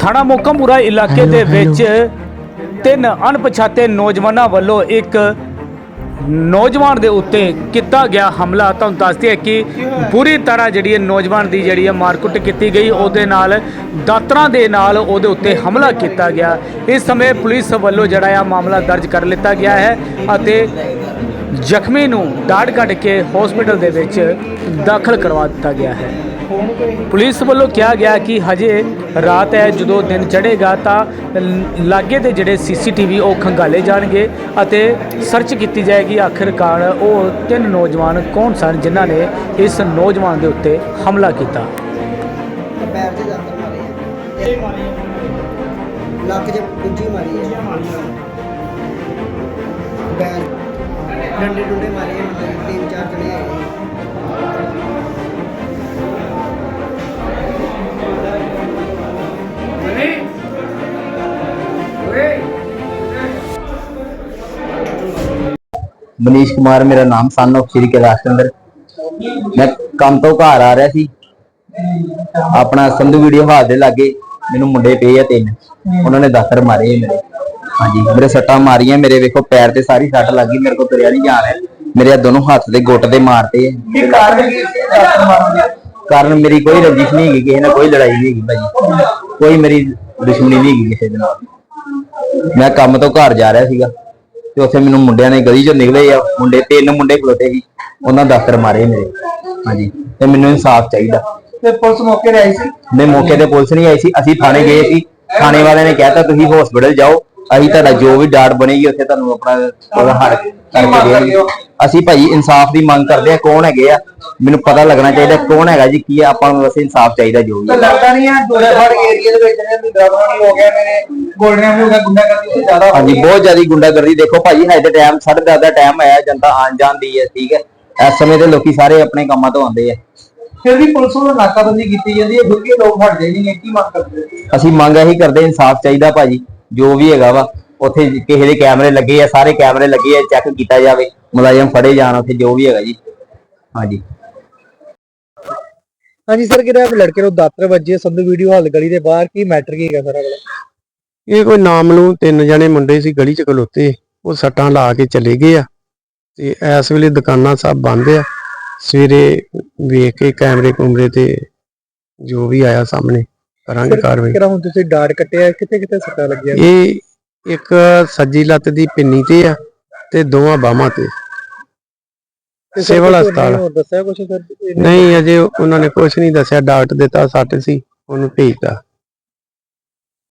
ਥਾਣਾ ਮੋਕਮਪੁਰਾ ਇਲਾਕੇ ਦੇ ਵਿੱਚ ਤਿੰਨ ਅਣਪਛਾਤੇ ਨੌਜਵਾਨਾਂ ਵੱਲੋਂ ਇੱਕ ਨੌਜਵਾਨ ਦੇ ਉੱਤੇ ਕੀਤਾ ਗਿਆ ਹਮਲਾ। ਤੁਹਾਨੂੰ ਦੱਸਦੇ ਹੈ ਕਿ ਬੁਰੀ ਤਰ੍ਹਾਂ ਜਿਹੜੀ ਹੈ ਨੌਜਵਾਨ ਦੀ ਜਿਹੜੀ ਹੈ ਮਾਰਕੁੱਟ ਕੀਤੀ ਗਈ ਉਹਦੇ ਨਾਲ ਦਾਤਰਾਂ ਦੇ ਨਾਲ ਉਹਦੇ ਉੱਤੇ ਹਮਲਾ ਕੀਤਾ ਗਿਆ। ਇਸ ਸਮੇਂ ਪੁਲਿਸ ਵੱਲੋਂ ਜਿਹੜਾ ਆ ਮਾਮਲਾ ਦਰਜ ਕਰ ਲਿੱਤਾ ਗਿਆ ਹੈ ਅਤੇ ਜ਼ਖਮੀ ਨੂੰ ਦਾੜ ਕੱਢ ਕੇ ਹਸਪੀਟਲ ਦੇ ਵਿੱਚ ਦਾਖਲ ਕਰਵਾ ਦਿੱਤਾ ਗਿਆ ਹੈ। ਪੁਲਿਸ ਵੱਲੋਂ ਕਿਹਾ ਗਿਆ ਕਿ ਹਜੇ ਰਾਤ ਹੈ, ਜਦੋਂ ਦਿਨ ਚੜ੍ਹੇਗਾ ਤਾਂ ਲਾਗੇ ਦੇ ਜਿਹੜੇ ਸੀਸੀਟੀਵੀ ਉਹ ਖੰਗਾਲੇ ਜਾਣਗੇ ਅਤੇ ਸਰਚ ਕੀਤੀ ਜਾਏਗੀ ਆਖਿਰਕਾਰ ਉਹ ਤਿੰਨ ਨੌਜਵਾਨ ਕੌਣ ਸਨ ਜਿਨ੍ਹਾਂ ਨੇ ਇਸ ਨੌਜਵਾਨ ਦੇ ਉੱਤੇ ਹਮਲਾ ਕੀਤਾ। ਪੈਰ ਤੇ ਦਾਤਰ ਮਾਰੇ ਆ ਲੱਕ 'ਚ ਗੁੱਜੀ ਮਾਰੀ ਹੈ। ਪੈਰ ਡੰਡੇ ਡੁੰਡੇ ਮਾਰੇ ਤਿੰਨ ਚਾਰ ਜਣੇ ਮਨੀਸ਼ ਕੁਮਾਰ ਮੇਰਾ ਨਾਮ ਸਨ of ਸ਼੍ਰੀ ਕੈਲਾਸ਼ ਚੰਦਰ। ਮੈਂ ਕੰਮ ਤੋਂ ਘਰ ਆ ਰਿਹਾ ਸੀ। ਆਪਣਾ ਸੰਧੂ ਵੀਡੀਓ ਹਾਲ ਦੇ ਲਾਗੇ ਮੈਨੂੰ ਮੁੰਡੇ ਪਏ ਆ ਤਿੰਨ। ਉਹਨਾਂ ਨੇ ਦਾਤਰ ਮਾਰੇ ਆ ਮੇਰੇ। ਹਾਂਜੀ ਮੇਰੇ ਸੱਟਾਂ ਮਾਰੀਆਂ ਮੇਰੇ ਵੇਖੋ ਪੈਰ ਤੇ ਸਾਰੀ ਸੱਟ ਲੱਗੀ ਮੇਰੇ ਕੋਲ ਤੁਰਿਆ ਨਹੀਂ ਜਾ ਰਿਹਾ। ਮੇਰੇ ਆਹ ਦੋਨੋਂ ਹੱਥ ਦੇ ਗੁੱਟ ਦੇ ਮਾਰਤੇ ਆ। ਕੀ ਕਾਰਨ ਕੀ ਸੀ? ਦਾਤਰ ਮਾਰਨ ਦਾ? ਕਾਰਨ ਮੇਰੀ ਕੋਈ ਰੰਜਿਸ਼ ਨਹੀਂ ਹੈਗੀ ਕਿਸੇ ਨਾਲ ਕੋਈ ਲੜਾਈ ਨਹੀਂ ਹੈਗੀ ਭਾਜੀ। ਕੋਈ ਮੇਰੀ ਦੁਸ਼ਮਣੀ ਨਹੀਂ ਹੈਗੀ ਕਿਸੇ ਦੇ ਨਾਲ। ਮੈਂ ਕੰਮ ਤੋਂ ਘਰ ਜਾ ਰਿਹਾ ਸੀਗਾ। ਤੇ ਉੱਥੇ ਮੈਨੂੰ ਮੁੰਡਿਆਂ ਨੇ ਗਲੀ ਚੋਂ ਨਿਕਲੇ ਆ ਮੁੰਡੇ ਤਿੰਨ ਮੁੰਡੇ ਖਲੋਤੇ ਸੀ ਉਹਨਾਂ ਦਫ਼ਤਰ ਮਾਰੇ ਮੇਰੇ। ਹਾਂਜੀ ਤੇ ਮੈਨੂੰ ਇਨਸਾਫ ਚਾਹੀਦਾ। ਤੇ ਪੁਲਿਸ ਮੌਕੇ ਤੇ ਆਈ ਸੀ? ਨੇ ਮੌਕੇ ਤੇ ਪੁਲਿਸ ਨਹੀਂ ਆਈ ਸੀ ਅਸੀਂ ਥਾਣੇ ਗਏ ਸੀ। ਥਾਣੇ ਵਾਲਿਆਂ ਨੇ ਕਹਿਤਾ ਤੁਸੀਂ ਹਸਪੀਟਲ ਜਾਓ ਅਸੀਂ ਤੁਹਾਡਾ ਜੋ ਵੀ ਡਾਟ ਬਣੇਗੀ ਉੱਥੇ ਤੁਹਾਨੂੰ ਆਪਣਾ ਉਹਦਾ ਹੱਲ ਕਰਕੇ ਦੇਣਗੇ। ਅਸੀਂ ਭਾਈ ਇਨਸਾਫ ਦੀ ਮੰਗ ਕਰਦੇ ਆ ਕੌਣ ਹੈਗੇ ਆ? ਮੈਨੂੰ ਪਤਾ ਲੱਗਣਾ ਚਾਹੀਦਾ ਕੌਣ ਹੈਗਾ ਜੀ ਕੀ ਆ ਆਪਾਂ ਨੂੰ ਬਸ ਇਨਸਾਫ ਚਾਹੀਦਾ ਜੋ ਵੀ ਤਾਂ ਹੈ। ਲੱਗਦਾ ਨਹੀਂ ਹੈ ਦੋੜੇਫੜ ਏਰੀਆ ਦੇ ਵਿੱਚ ਨੇ ਵੀ ਦਰਵਾਨੀ ਹੋ ਗਿਆ ਮੇਰੇ ਗੋਲੀਆਂ ਵੀ ਹੋ ਗਿਆ ਗੁੰਡਾ ਕਰਦੀ ਸੀ ਜ਼ਿਆਦਾ ਹਾਂਜੀ ਬਹੁਤ ਜ਼ਿਆਦਾ ਗੁੰਡਾਗਰਦੀ ਦੇਖੋ ਭਾਈ ਹਜੇ ਤੇ ਟਾਈਮ ਸਾਢੇ ਦਸ ਦਾ ਟਾਈਮ ਆਇਆ ਜਨਤਾ ਆਣ ਜਾਂਦੀ ਹੈ ਠੀਕ ਹੈ ਇਸ ਸਮੇਂ ਤੇ ਲੋਕੀ ਸਾਰੇ ਆਪਣੇ ਕੰਮਾਂ ਤੋਂ ਆਉਂਦੇ ਆ। ਫਿਰ ਵੀ ਪੁਲਿਸ ਵੱਲੋਂ ਨਾਕਾਬੰਦੀ ਕੀਤੀ ਜਾਂਦੀ ਹੈ ਫਿਰ ਵੀ ਲੋਕ ਹਟਦੇ ਨਹੀਂ ਨੇ ਕੀ ਮੰਗ ਕਰਦੇ? ਹੋ? ਅਸੀਂ ਮੰਗ ਇਹੀ ਕਰਦੇ ਇਨਸਾਫ ਚਾਹੀਦਾ ਭਾਜੀ ਜੋ ਵੀ ਹੈਗਾ ਵਾ। ਉੱਥੇ ਕਿਸੇ ਦੇ ਕੈਮਰੇ ਲੱਗੇ ਆ ਸਾਰੇ ਕੈਮਰੇ ਲੱਗੇ ਆ ਚੈੱਕ ਕੀਤਾ ਜਾਵੇ ਮੁਲਾਜ਼ਮ ਫੜੇ ਜਾਣ ਉੱਥੇ ਜੋ ਵੀ ਹੈਗਾ ਜੀ। ਹਾਂਜੀ। ਹਾਂਜੀ ਸਰ ਕਿਹੜਾ ਲੜਕੇ ਨੂੰ ਦਾਤਰ ਵੱਜੇ ਸੰਧੂ ਵੀਡੀਓ ਹਾਲ ਗਲੀ ਦੇ ਬਾਹਰ ਕੀ ਮੈਟਰ ਕੀ ਹੈਗਾ ਸਰ ਅਗਲਾ ਇਹ ਕੋਈ ਨਾਮ ਨੂੰ ਤਿੰਨ ਜਣੇ ਮੁੰਡੇ ਸੀ ਗਲੀ ਚ ਖਲੋਤੇ ਉਹ ਸੱਟਾਂ ਲਾ ਕੇ ਚਲੇ ਗਏ ਆ ਤੇ ਇਸ ਵੇਲੇ ਦੁਕਾਨਾਂ ਸਭ ਬੰਦ ਆ ਸਵੇਰੇ ਵੇਖ ਕੇ ਕੈਮਰੇ ਕੁਮਰੇ ਤੇ ਜੋ ਵੀ ਆਇਆ ਸਾਹਮਣੇ ਕਰਾਂਗੇ ਕਾਰਵਾਈ। ਕਿਹੜਾ ਹੁਣ ਤੁਸੀਂ ਡਾਟ ਕੱਟਿਆ ਕਿੱਥੇ ਕਿੱਥੇ ਸੱਟਾਂ ਲੱਗੀਆਂ? ਇਹ ਇੱਕ ਸੱਜੀ ਲੱਤ ਦੀ ਪਿੰਨੀ ਤੇ ਆ ਤੇ ਦੋਵਾਂ ਬਾਹਾਂ ਤੇ। ਤੇ ਸਰ ਸਿਵਲ ਹਸਪਤਾਲ। ਹੋਰ ਦੱਸਿਆ ਕੁਛ ਸਰ? ਨਹੀਂ ਅਜੇ ਉਹਨਾਂ ਨੇ ਕੁਝ ਨਹੀਂ ਦੱਸਿਆ ਡਾਕਟਰ ਦਿੱਤਾ ਸੱਟ ਸੀ ਉਹਨੂੰ ਭੇਜਤਾ।